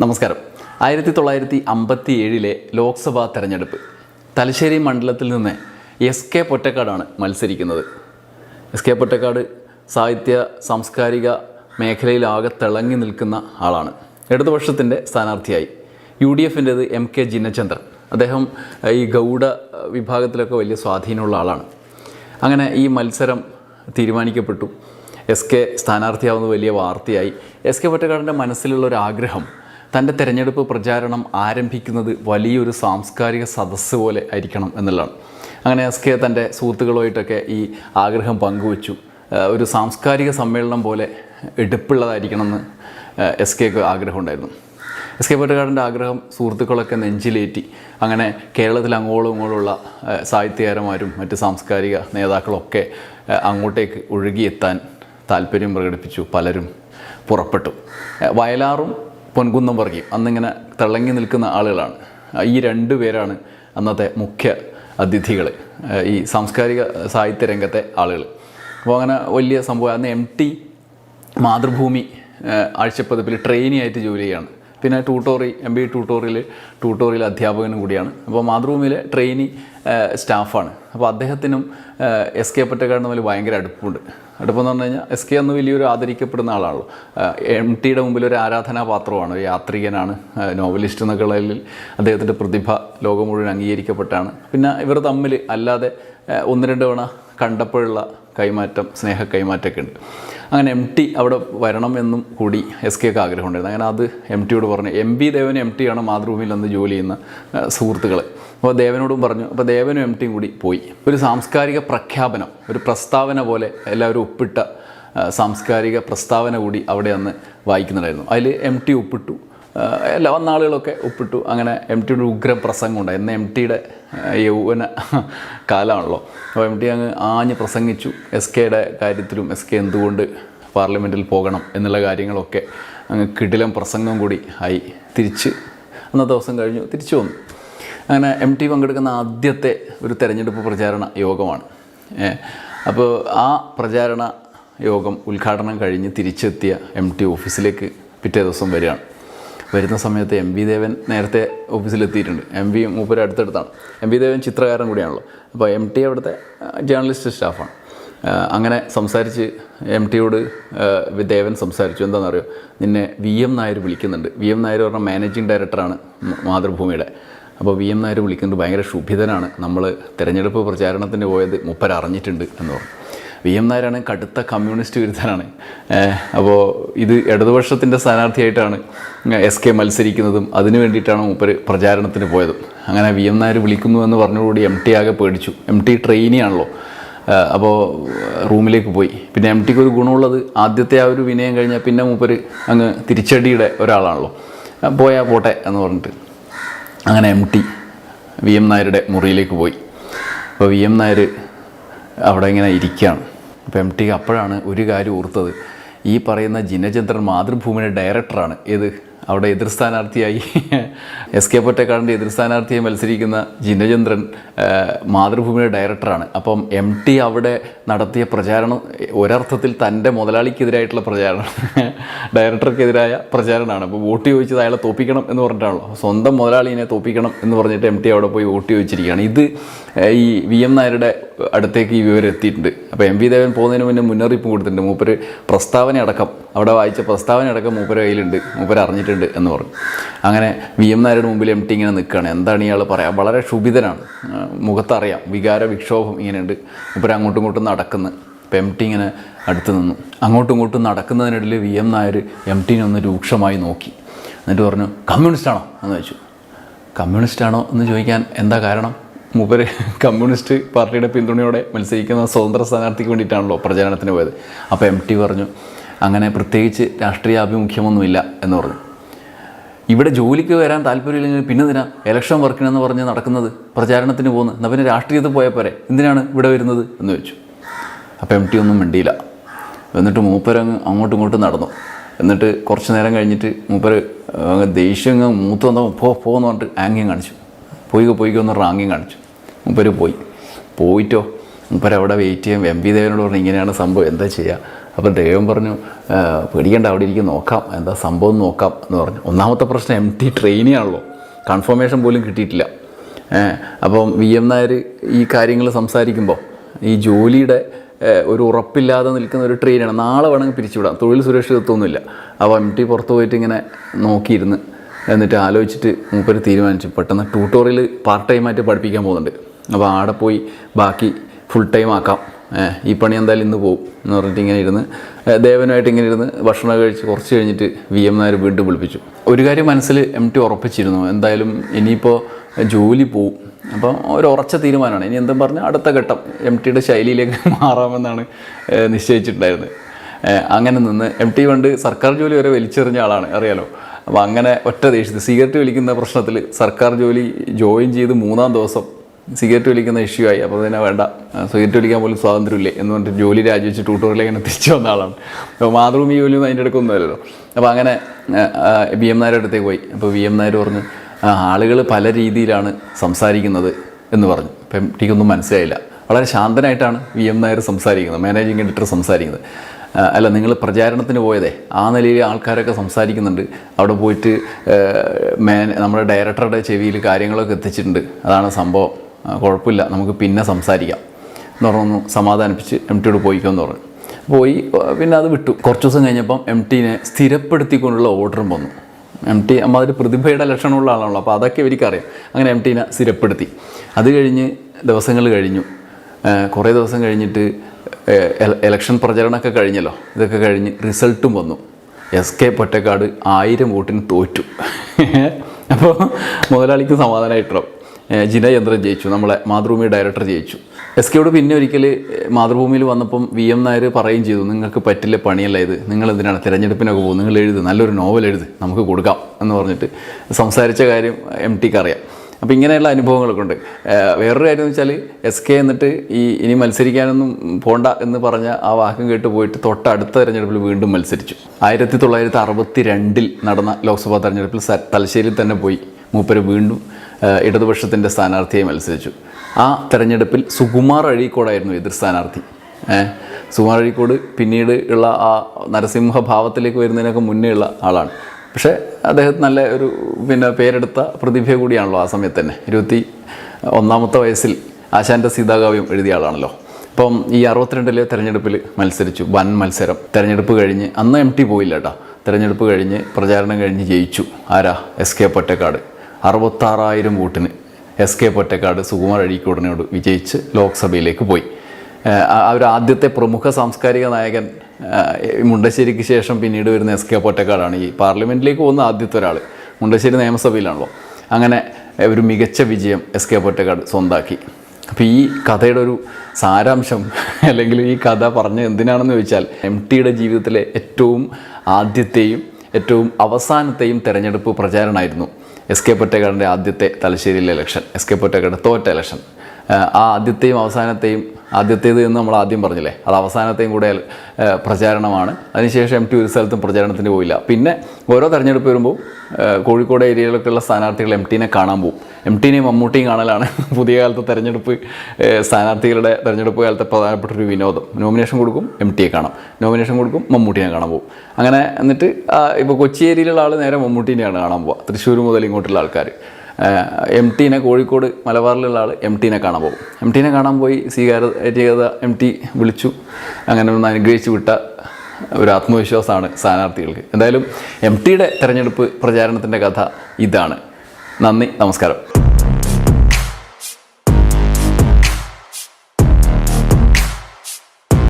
നമസ്കാരം. ആയിരത്തി തൊള്ളായിരത്തി അമ്പത്തി ഏഴിലെ ലോക്സഭാ തെരഞ്ഞെടുപ്പ്. തലശ്ശേരി മണ്ഡലത്തിൽ നിന്ന് എസ് കെ പൊറ്റക്കാടാണ് മത്സരിക്കുന്നത്. എസ് കെ പൊറ്റക്കാട് സാഹിത്യ സാംസ്കാരിക മേഖലയിലാകെ തിളങ്ങി നിൽക്കുന്ന ആളാണ്. ഇടതുപക്ഷത്തിന്റെ സ്ഥാനാർത്ഥിയായി യു ഡി എഫിന്റേത് എം കെ ജിന്നചന്ദ്രൻ. അദ്ദേഹം ഈ ഗൗഡ വിഭാഗത്തിലൊക്കെ വലിയ സ്വാധീനമുള്ള ആളാണ്. അങ്ങനെ ഈ മത്സരം തീരുമാനിക്കപ്പെട്ടു. എസ് കെ സ്ഥാനാർത്ഥിയാവുന്നത് വലിയ വാർത്തയായി. എസ് കെ പൊറ്റക്കാടിന്റെ മനസ്സിലുള്ള ഒരു ആഗ്രഹം തന്റെ തെരഞ്ഞെടുപ്പ് പ്രചാരണം ആരംഭിക്കുന്നത് വലിയൊരു സാംസ്കാരിക സദസ്സ് പോലെ ആയിരിക്കണം എന്നുള്ളതാണ്. അങ്ങനെ എസ് കെ തന്റെ സുഹൃത്തുക്കളുമായിട്ടൊക്കെ ഈ ആഗ്രഹം പങ്കുവച്ചു. ഒരു സാംസ്കാരിക സമ്മേളനം പോലെ എടുപ്പുള്ളതായിരിക്കണം എന്ന് എസ് കെക്ക് ആഗ്രഹമുണ്ടായിരുന്നു. എസ് കെ പൊറ്റക്കാടിന്റെ ആഗ്രഹം സുഹൃത്തുക്കളൊക്കെ നെഞ്ചിലേറ്റി. അങ്ങനെ കേരളത്തിൽ അങ്ങോളം ഇങ്ങോളമുള്ള സാഹിത്യകാരന്മാരും മറ്റ് സാംസ്കാരിക നേതാക്കളൊക്കെ അങ്ങോട്ടേക്ക് ഒഴുകിയെത്താൻ താല്പര്യം പ്രകടിപ്പിച്ചു. പലരും പുറപ്പെട്ടു. വയലാറും പൊൻകുന്നം പറയും അന്നിങ്ങനെ തിളങ്ങി നിൽക്കുന്ന ആളുകളാണ്. ഈ രണ്ടു പേരാണ് അന്നത്തെ മുഖ്യ അതിഥികൾ ഈ സാംസ്കാരിക സാഹിത്യ രംഗത്തെ ആളുകൾ അപ്പോൾ അങ്ങനെ വലിയ സംഭവം. അന്ന് എം ടി മാതൃഭൂമി ആഴ്ചപ്പതിപ്പിൽ ട്രെയിനി ആയിട്ട് ജോലി ചെയ്യുകയാണ്. പിന്നെ ട്യൂട്ടോറി എം ബി ട്യൂട്ടോറിയൽ ട്യൂട്ടോറിയൽ അധ്യാപകനും കൂടിയാണ്. അപ്പോൾ മാതൃഭൂമിയിലെ ട്രെയിനി സ്റ്റാഫാണ്. അപ്പോൾ അദ്ദേഹത്തിനും എസ് കെ പൊറ്റക്കാടിന് തമ്മിൽ ഭയങ്കര അടുപ്പമുണ്ട് അടുപ്പെന്ന് പറഞ്ഞു കഴിഞ്ഞാൽ എസ് കെ അന്ന് വലിയൊരു ആദരിക്കപ്പെടുന്ന ആളാണല്ലോ. എം ടിയുടെ മുമ്പിൽ ഒരു ആരാധനാപാത്രമാണ്. യാത്രികനാണ് നോവലിസ്റ്റ് എന്നൊക്കെയുള്ളതിൽ അദ്ദേഹത്തിന്റെ പ്രതിഭ ലോകം മുഴുവൻ അംഗീകരിക്കപ്പെട്ടാണ്. പിന്നെ ഇവർ തമ്മിൽ അല്ലാതെ ഒന്ന് രണ്ട് തവണ കണ്ടപ്പോഴുള്ള കൈമാറ്റം സ്നേഹ കൈമാറ്റമൊക്കെ ഉണ്ട്. അങ്ങനെ എം ടി അവിടെ വരണം എന്നും കൂടി എസ് കെക്ക് ആഗ്രഹമുണ്ടായിരുന്നു. അങ്ങനെ അത് എം ടിയോട് പറഞ്ഞു എം ബി ദേവനും എം ടി ആണ് മാതൃഭൂമിയിൽ അന്ന് ജോലി ചെയ്യുന്ന സുഹൃത്തുക്കൾ അപ്പോൾ ദേവനോടും പറഞ്ഞു അപ്പോൾ ദേവനും എം ടിയും കൂടി പോയി. ഒരു സാംസ്കാരിക പ്രഖ്യാപനം ഒരു പ്രസ്താവന പോലെ എല്ലാവരും ഒപ്പിട്ട സാംസ്കാരിക പ്രസ്താവന കൂടി അവിടെ അന്ന് വായിക്കുന്നുണ്ടായിരുന്നു. അതിൽ എം ടി ഒപ്പിട്ടു. എല്ലാ വന്ന ആളുകളൊക്കെ ഒപ്പിട്ടു. അങ്ങനെ എം ടിയുടെ ഉഗ്ര പ്രസംഗം ഉണ്ടായി. ഇന്ന് എം ടിയുടെ യൗവന കാലമാണല്ലോ. അപ്പോൾ എം ടി അങ്ങ് ആഞ്ഞ് പ്രസംഗിച്ചു. എസ് കെയുടെ കാര്യത്തിലും എസ് കെ എന്തുകൊണ്ട് പാർലമെന്റിൽ പോകണം എന്നുള്ള കാര്യങ്ങളൊക്കെ അങ്ങ് കിടിലം പ്രസംഗം കൂടി ആയി. തിരിച്ച് അന്നത്തെ ദിവസം കഴിഞ്ഞു. തിരിച്ചു വന്നു. അങ്ങനെ എം ടി പങ്കെടുക്കുന്ന ആദ്യത്തെ ഒരു തെരഞ്ഞെടുപ്പ് പ്രചാരണ യോഗമാണ്. അപ്പോൾ ആ പ്രചാരണ യോഗം ഉദ്ഘാടനം കഴിഞ്ഞ് തിരിച്ചെത്തിയ എം ടി ഓഫീസിലേക്ക് പിറ്റേ ദിവസം വരികയാണ്. വരുന്ന സമയത്ത് എം വി ദേവൻ നേരത്തെ ഓഫീസിലെത്തിയിട്ടുണ്ട്. എം വി മൂപ്പര് അടുത്തടുത്താണ്. എം വി ദേവൻ ചിത്രകാരൻ കൂടിയാണല്ലോ. അപ്പോൾ എം ടി അവിടുത്തെ ജേർണലിസ്റ്റ് സ്റ്റാഫാണ്. അങ്ങനെ സംസാരിച്ച് എം ടിയോട് ദേവൻ സംസാരിച്ചു. എന്താണെന്നറിയോ? നിന്നെ വി എം നായർ വിളിക്കുന്നുണ്ട്. വി എം നായർ പറഞ്ഞ മാനേജിങ് ഡയറക്ടറാണ് മാതൃഭൂമിയുടെ. അപ്പോൾ വി എം നായർ വിളിക്കുന്നുണ്ട്. ഭയങ്കര ശുഭിതനാണ് നമ്മൾ തിരഞ്ഞെടുപ്പ് പ്രചാരണത്തിന് പോയത് മുപ്പരറിഞ്ഞിട്ടുണ്ട് എന്ന് പറഞ്ഞു. വി എം നായരാണ് കടുത്ത കമ്മ്യൂണിസ്റ്റ് വിരുദ്ധനാണ്. അപ്പോൾ ഇത് ഇടതുപക്ഷത്തിന്റെ സ്ഥാനാർത്ഥിയായിട്ടാണ് എസ് കെ മത്സരിക്കുന്നതും അതിനു വേണ്ടിയിട്ടാണ് മൂപ്പർ പ്രചാരണത്തിന് പോയതും. അങ്ങനെ വി എം നായർ വിളിക്കുന്നു എന്ന് പറഞ്ഞുകൂടി എം ടി ആകെ പേടിച്ചു. എം ടി ട്രെയിനിയാണല്ലോ. അപ്പോൾ റൂമിലേക്ക് പോയി. പിന്നെ എം ടിക്ക് ഒരു ഗുണമുള്ളത് ആദ്യത്തെ ആ ഒരു വിനയം കഴിഞ്ഞാൽ പിന്നെ മൂപ്പര് അങ്ങ് തിരിച്ചടിയുടെ ഒരാളാണല്ലോ. പോയാൽ പോയാ പോട്ടെ എന്ന് പറഞ്ഞിട്ട്. അങ്ങനെ എം ടി വി എം നായരുടെ മുറിയിലേക്ക് പോയി. അപ്പോൾ വി എം നായർ അവിടെ ഇങ്ങനെ ഇരിക്കുകയാണ് അപ്പോൾ എം ടി അപ്പോഴാണ് ഒരു കാര്യം ഓർത്തത്. ഈ പറയുന്ന ജിനചന്ദ്രൻ മാതൃഭൂമിയുടെ ഡയറക്ടറാണ്. ഏത്? അവിടെ എതിർ സ്ഥാനാർത്ഥിയായി എസ് കെ പൊറ്റക്കാടിന്റെ എതിർ സ്ഥാനാർത്ഥിയായി മത്സരിക്കുന്ന ജിനചന്ദ്രൻ മാതൃഭൂമിയുടെ ഡയറക്ടറാണ്. അപ്പം എം ടി അവിടെ നടത്തിയ പ്രചാരണം ഒരർത്ഥത്തിൽ തന്റെ മുതലാളിക്കെതിരായിട്ടുള്ള പ്രചാരണം ഡയറക്ടർക്കെതിരായ പ്രചാരണമാണ്. അപ്പോൾ വോട്ട് ചോദിച്ചത് അയാളെ തോപ്പിക്കണം എന്ന് പറഞ്ഞിട്ടാണല്ലോ. സ്വന്തം മുതലാളിനെ തോപ്പിക്കണം എന്ന് പറഞ്ഞിട്ട് എം ടി അവിടെ പോയി വോട്ട് ചോദിച്ചിരിക്കുകയാണ്. ഇത് ഈ വി എം നായരുടെ അടുത്തേക്ക് ഈ വിവരം എത്തിയിട്ടുണ്ട്. അപ്പോൾ എം വി ദേവൻ പോകുന്നതിന് മുന്നേ മുന്നറിയിപ്പ് കൊടുത്തിട്ടുണ്ട്. മൂപ്പര് പ്രസ്താവന അടക്കം അവിടെ വായിച്ച പ്രസ്താവന അടക്കം മൂപ്പര് കയ്യിലുണ്ട്. മൂപ്പര് അറിഞ്ഞിട്ടുണ്ട് എന്ന് പറഞ്ഞു. അങ്ങനെ വി എം നായരുടെ മുമ്പിൽ എം ടി ഇങ്ങനെ നിൽക്കുകയാണ്. എന്താണ് ഇയാൾ പറയാം? വളരെ ക്ഷുഭിതനാണ്. മുഖത്തറിയാം. വികാര വിക്ഷോഭം ഇങ്ങനെയുണ്ട്. മൂപ്പര് അങ്ങോട്ടും ഇങ്ങോട്ടും നടക്കുന്നു. അപ്പോൾ എം ടി ഇങ്ങനെ അടുത്ത് നിന്നു. അങ്ങോട്ടും ഇങ്ങോട്ടും നടക്കുന്നതിനിടയിൽ വി എം നായർ എം ടീനെ ഒന്ന് രൂക്ഷമായി നോക്കി. എന്നിട്ട് പറഞ്ഞു കമ്മ്യൂണിസ്റ്റാണോ? എന്ന് ചോദിച്ചു. കമ്മ്യൂണിസ്റ്റാണോ? എന്ന് ചോദിക്കാൻ എന്താ കാരണം? മൂപ്പര് കമ്മ്യൂണിസ്റ്റ് പാർട്ടിയുടെ പിന്തുണയോടെ മത്സരിക്കുന്ന സ്വതന്ത്ര സ്ഥാനാർത്ഥിക്ക് വേണ്ടിയിട്ടാണല്ലോ പ്രചാരണത്തിന് പോയത്. അപ്പോൾ എം ടി പറഞ്ഞു അങ്ങനെ പ്രത്യേകിച്ച് രാഷ്ട്രീയ ആഭിമുഖ്യമൊന്നുമില്ല എന്ന് പറഞ്ഞു. ഇവിടെ ജോലിക്ക് വരാൻ താല്പര്യമില്ലെങ്കിൽ പിന്നെ എന്തിനാ? ഇലക്ഷൻ വർക്കിനെന്ന് പറഞ്ഞ് നടക്കുന്നത് പ്രചാരണത്തിന് പോകുന്നത് എന്നാൽ പിന്നെ രാഷ്ട്രീയത്തിൽ പോയാൽ പോരെ? എന്തിനാണ് ഇവിടെ വരുന്നത്? എന്ന് ചോദിച്ചു. അപ്പോൾ എം ടി ഒന്നും മിണ്ടിയില്ല. എന്നിട്ട് മൂപ്പരങ്ങ് അങ്ങോട്ടും ഇങ്ങോട്ടും നടന്നു. എന്നിട്ട് കുറച്ച് നേരം കഴിഞ്ഞിട്ട് മൂപ്പര് ദേഷ്യം അങ്ങ് മൂത്ത് വന്നപ്പോൾ പോ പോന്ന് പറഞ്ഞിട്ട് ആംഗ്യം കാണിച്ചു. പോയിക്കോ പോയിക്കോ എന്ന് പറഞ്ഞാൽ ആംഗ്യം കാണിച്ചു. മൂപ്പര് പോയി. പോയിട്ടോ? മൂപ്പര് അവിടെ വെയിറ്റ് ചെയ്യാൻ എം പി ദേവനോട് പറഞ്ഞു ഇങ്ങനെയാണ് സംഭവം. എന്താ ചെയ്യുക അപ്പോൾ ദേവൻ പറഞ്ഞു പേടിക്കേണ്ട. അവിടെ ഇരിക്കും. നോക്കാം. എന്താ സംഭവം നോക്കാം. എന്ന് പറഞ്ഞു. ഒന്നാമത്തെ പ്രശ്നം എം ടി ട്രെയിനിയാണല്ലോ കൺഫർമേഷൻ പോലും കിട്ടിയിട്ടില്ല. അപ്പം വി എം നായർ ഈ കാര്യങ്ങൾ സംസാരിക്കുമ്പോൾ ഈ ജോലിയുടെ ഒരു ഉറപ്പില്ലാതെ നിൽക്കുന്ന ഒരു ട്രെയിനാണ് നാളെ വേണമെങ്കിൽ പിരിച്ചുവിടാം. തൊഴിൽ സുരക്ഷിതത്വമൊന്നുമില്ല അപ്പോൾ എം ടി പുറത്ത് പോയിട്ട് ഇങ്ങനെ നോക്കിയിരുന്ന് എന്നിട്ട് ആലോചിച്ചിട്ട് മൂപ്പര് തീരുമാനിച്ചു. പെട്ടെന്ന് ട്യൂട്ടോറിയൽ പാർട്ട് ടൈം ആയിട്ട് പഠിപ്പിക്കാൻ പോകുന്നുണ്ട്. അപ്പോൾ ആടെ പോയി ബാക്കി ഫുൾ ടൈം ആക്കാം. ഈ പണി എന്തായാലും ഇന്ന് പോകും എന്ന് പറഞ്ഞിട്ട് ഇങ്ങനെ ഇരുന്ന് ദേവനുമായിട്ട് ഇങ്ങനെ ഇരുന്ന് ഭക്ഷണം കഴിച്ച് കുറച്ച് കഴിഞ്ഞിട്ട് വി എം നായർ വീണ്ടും വിളിപ്പിച്ചു. ഒരു കാര്യം മനസ്സിൽ എം ടി ഉറപ്പിച്ചിരുന്നു. എന്തായാലും ഇനിയിപ്പോൾ ജോലി പോവും. അപ്പം ഒരു ഉറച്ച തീരുമാനമാണ്. ഇനി എന്തും പറഞ്ഞാൽ അടുത്ത ഘട്ടം എം ടിയുടെ ശൈലിയിലേക്ക് മാറാമെന്നാണ് നിശ്ചയിച്ചിട്ടുണ്ടായിരുന്നത്. അങ്ങനെ നിന്ന് എം ടി പണ്ട് സർക്കാർ ജോലി വരെ വലിച്ചെറിഞ്ഞ ആളാണ്. അറിയാലോ? അപ്പോൾ അങ്ങനെ ഒറ്റ ദേഷ്യത്തിൽ സിഗരറ്റ് വലിക്കുന്ന പ്രശ്നത്തിൽ സർക്കാർ ജോലി ജോയിൻ ചെയ്ത് മൂന്നാം ദിവസം സിഗരറ്റ് വലിക്കുന്ന ഇഷ്യൂ ആയി. അപ്പോൾ തന്നെ വേണ്ട. സിഗരറ്റ് വലിക്കാൻ പോലും സ്വാതന്ത്ര്യമില്ലേ എന്ന് പറഞ്ഞിട്ട് ജോലി രാജിവെച്ച് ട്യൂട്ടോറിയൽ ഇങ്ങനെ തിരിച്ചു വന്ന ആളാണ്. അപ്പോൾ മാതൃഭൂമി ജോലിയൊന്നും അതിന്റെ ഇടയ്ക്കൊന്നുമല്ലല്ലോ അപ്പോൾ അങ്ങനെ വി എം നായരുടെ അടുത്തേക്ക് പോയി. അപ്പോൾ വി എം നായർ പറഞ്ഞു ആളുകൾ പല രീതിയിലാണ് സംസാരിക്കുന്നത് എന്ന് പറഞ്ഞു. അപ്പം എം ടിക്കൊന്നും മനസ്സിലായില്ല. വളരെ ശാന്തനായിട്ടാണ് വി എം നായർ സംസാരിക്കുന്നത്. മാനേജിങ് എഡിറ്റർ സംസാരിക്കുന്നത്. അല്ല നിങ്ങൾ പ്രചാരണത്തിന് പോയതേ. ആ നിലയിൽ ആൾക്കാരൊക്കെ സംസാരിക്കുന്നുണ്ട്. അവിടെ പോയിട്ട് മാൻ നമ്മുടെ ഡയറക്ടറുടെ ചെവിയിൽ കാര്യങ്ങളൊക്കെ എത്തിച്ചിട്ടുണ്ട്. അതാണ് സംഭവം. കുഴപ്പമില്ല. നമുക്ക് പിന്നെ സംസാരിക്കാം. എന്ന് പറഞ്ഞു സമാധാനിപ്പിച്ച് എം ടിയോട് പോയിക്കോന്ന് പറഞ്ഞു. പോയി പിന്നെ അത് വിട്ടു. കുറച്ച് ദിവസം കഴിഞ്ഞപ്പം എം ടീനെ സ്ഥിരപ്പെടുത്തിക്കൊണ്ടുള്ള ഓർഡറും വന്നു. എം ടി അമ്മാതിരി പ്രതിഭയുടെ ലക്ഷണമുള്ള ആളാണല്ലോ അപ്പോൾ അതൊക്കെ ഇവർക്കറിയാം അങ്ങനെ എം ടീനെ സ്ഥിരപ്പെടുത്തി. അത് കഴിഞ്ഞ് ദിവസങ്ങൾ കഴിഞ്ഞു. കുറേ ദിവസം കഴിഞ്ഞിട്ട് എലക്ഷൻ പ്രചരണമൊക്കെ കഴിഞ്ഞല്ലോ. ഇതൊക്കെ കഴിഞ്ഞ് റിസൾട്ടും വന്നു. എസ് കെ പൊറ്റക്കാട് ആയിരം വോട്ടിന് തോറ്റു. അപ്പോൾ മുതലാളിക്ക് സമാധാനമായിട്ടുണ്ടാവും ഏഹ് ജിന യന്ത്രം ജയിച്ചു നമ്മളെ മാതൃഭൂമി ഡയറക്ടർ ജയിച്ചു. എസ് കെയോട് പിന്നെ ഒരിക്കൽ മാതൃഭൂമിയിൽ വന്നപ്പം വി എം നായർ പറയുകയും ചെയ്തു നിങ്ങൾക്ക് പറ്റില്ല പണിയല്ല ഇത്. നിങ്ങൾ എന്തിനാണ് തിരഞ്ഞെടുപ്പിനൊക്കെ പോകും നിങ്ങൾ എഴുത് നല്ലൊരു നോവൽ എഴുത് നമുക്ക് കൊടുക്കാം എന്ന് പറഞ്ഞിട്ട് സംസാരിച്ച കാര്യം എം ടിക്ക് അറിയാം. അപ്പോൾ ഇങ്ങനെയുള്ള അനുഭവങ്ങളൊക്കെ ഉണ്ട്. വേറൊരു കാര്യം എന്ന് വെച്ചാൽ എസ് കെ എന്നിട്ട് ഈ ഇനി മത്സരിക്കാനൊന്നും പോണ്ട എന്ന് പറഞ്ഞ ആ വാക്കും കേട്ട് പോയിട്ട് തൊട്ടടുത്ത തെരഞ്ഞെടുപ്പിൽ വീണ്ടും മത്സരിച്ചു. ആയിരത്തി തൊള്ളായിരത്തി അറുപത്തി രണ്ടിൽ നടന്ന ലോക്സഭാ തെരഞ്ഞെടുപ്പിൽ തലശ്ശേരിയിൽ തന്നെ പോയി. മൂപ്പര് വീണ്ടും ഇടതുപക്ഷത്തിന്റെ സ്ഥാനാർത്ഥിയെ മത്സരിച്ചു. ആ തെരഞ്ഞെടുപ്പിൽ സുകുമാർ അഴീക്കോടായിരുന്നു എതിർ സ്ഥാനാർത്ഥി. സുകുമാർ അഴീക്കോട് പിന്നീട് ഉള്ള ആ നരസിംഹ ഭാവത്തിലേക്ക് വരുന്നതിനൊക്കെ മുന്നേ ഉള്ള ആളാണ്. പക്ഷേ അദ്ദേഹം നല്ല ഒരു പിന്നെ പേരെടുത്ത പ്രതിഭ കൂടിയാണല്ലോ ആ സമയത്ത് തന്നെ. ഇരുപത്തി ഒന്നാമത്തെ വയസ്സിൽ ആശാന്റെ സീതാകാവ്യം എഴുതിയ ആളാണല്ലോ. അപ്പം ഈ അറുപത്തിരണ്ടിലെ തെരഞ്ഞെടുപ്പിൽ മത്സരിച്ചു. വൻ മത്സരം. തെരഞ്ഞെടുപ്പ് കഴിഞ്ഞ് അന്ന് എം ടി പോയില്ല കേട്ടോ. തെരഞ്ഞെടുപ്പ് കഴിഞ്ഞ് പ്രചാരണം കഴിഞ്ഞ് ജയിച്ചു. ആരാ? S K Pottekkatt. അറുപത്താറായിരം വോട്ടിന് എസ് കെ പൊറ്റക്കാട് സുകുമാർ അഴീക്കോടിനോട് വിജയിച്ച് ലോക്സഭയിലേക്ക് പോയി. ഒരു ആദ്യത്തെ പ്രമുഖ സാംസ്കാരിക നായകൻ മുണ്ടശ്ശേരിക്ക് ശേഷം പിന്നീട് വരുന്ന എസ് കെ പൊറ്റക്കാടാണ് ഈ പാർലമെന്റിലേക്ക് പോകുന്ന ആദ്യത്തെ ഒരാൾ മുണ്ടശ്ശേരി നിയമസഭയിലാണല്ലോ. അങ്ങനെ ഒരു മികച്ച വിജയം എസ് കെ പൊറ്റക്കാട് സ്വന്താക്കി. അപ്പോൾ ഈ കഥയുടെ ഒരു സാരാംശം അല്ലെങ്കിൽ ഈ കഥ പറഞ്ഞ എന്തിനാണെന്ന് ചോദിച്ചാൽ എം ടിയുടെ ജീവിതത്തിലെ ഏറ്റവും ആദ്യത്തെയും ഏറ്റവും അവസാനത്തെയും തിരഞ്ഞെടുപ്പ് പ്രചാരണമായിരുന്നു. എസ് കെ പൊറ്റക്കാടിന്റെ ആദ്യത്തെ തലശ്ശേരിയിലെ ഇലക്ഷൻ എസ് കെ പൊറ്റക്കാട് തോറ്റ ഇലക്ഷൻ. ആ ആദ്യത്തെയും അവസാനത്തെയും ആദ്യത്തേത് എന്ന് നമ്മൾ ആദ്യം പറഞ്ഞില്ലേ? അത് അവസാനത്തെയും കൂടെ പ്രചാരണമാണ്. അതിനുശേഷം എം ടി ഒരു സ്ഥലത്തും പ്രചാരണത്തിന് പോയില്ല. പിന്നെ ഓരോ തെരഞ്ഞെടുപ്പ് വരുമ്പോൾ കോഴിക്കോട് ഏരിയയിലൊക്കെയുള്ള സ്ഥാനാർത്ഥികൾ എം ടീനെ കാണാൻ പോകും. എം ടീനെയും മമ്മൂട്ടിയും കാണലാണ് പുതിയ കാലത്തെ തെരഞ്ഞെടുപ്പ് സ്ഥാനാർത്ഥികളുടെ തെരഞ്ഞെടുപ്പ് കാലത്തെ പ്രധാനപ്പെട്ട ഒരു വിനോദം. നോമിനേഷൻ കൊടുക്കും എം ടിയെ കാണാം. നോമിനേഷൻ കൊടുക്കും മമ്മൂട്ടിയെ കാണാൻ പോകും. അങ്ങനെ എന്നിട്ട് ഇപ്പോൾ കൊച്ചി ഏരിയയിലുള്ള ആൾ നേരെ മമ്മൂട്ടീനെയാണ് കാണാൻ പോവുക തൃശ്ശൂർ മുതൽ ഇങ്ങോട്ടുള്ള ആൾക്കാർ എം ടീനെ കോഴിക്കോട് മലബാറിലുള്ള ആൾ എം ടീനെ കാണാൻ പോകും. എം ടീനെ കാണാൻ പോയി സ്വീകാര്യത എം ടി വിളിച്ചു. അങ്ങനെ ഒന്ന് അനുഗ്രഹിച്ചു വിട്ട ഒരു ആത്മവിശ്വാസമാണ് സ്ഥാനാർത്ഥികൾക്ക്. എന്തായാലും എം ടിയുടെ തെരഞ്ഞെടുപ്പ് പ്രചാരണത്തിന്റെ കഥ ഇതാണ്. നന്ദി നമസ്കാരം.